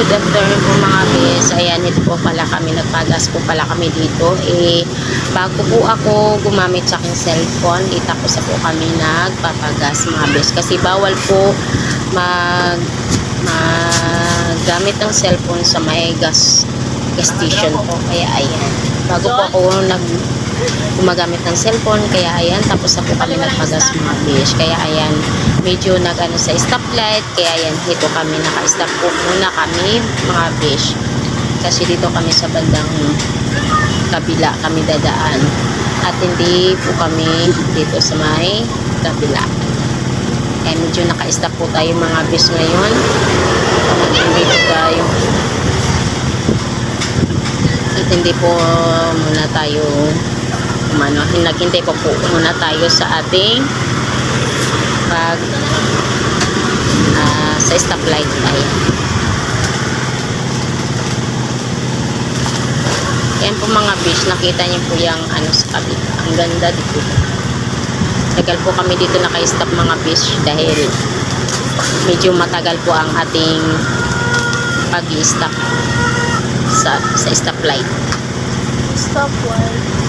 good afternoon po mga bis. Ayan, ito po pala kami, nagpagas po pala kami dito. Eh, bago po ako gumamit sa aking cellphone, itapos po kami nagpapagas mga bis. Kasi bawal po mag magamit ng cellphone sa may gas, gas station po. Kaya ayan, bago po ako nag gumagamit ng cellphone kaya ayan tapos na po kami nagpagas mga bish kaya ayan medyo nag ano sa stoplight kaya ayan dito kami naka-stop po muna kami mga bish kasi dito kami sa bandang kabila kami dadaan. At hindi po kami dito sa may kabila. Kaya medyo naka-stop po tayo mga bish ngayon. Dito tayo. At hindi po muna tayo umano, naghintay po po muna tayo sa ating pag ah, sa stoplight tayo. Yan po mga beach, nakita niyo po yung ano sa kabila. Ang ganda dito. Tagal po kami dito naka-stop mga beach dahil medyo matagal po ang ating pag-stop sa, sa stoplight. Stop one.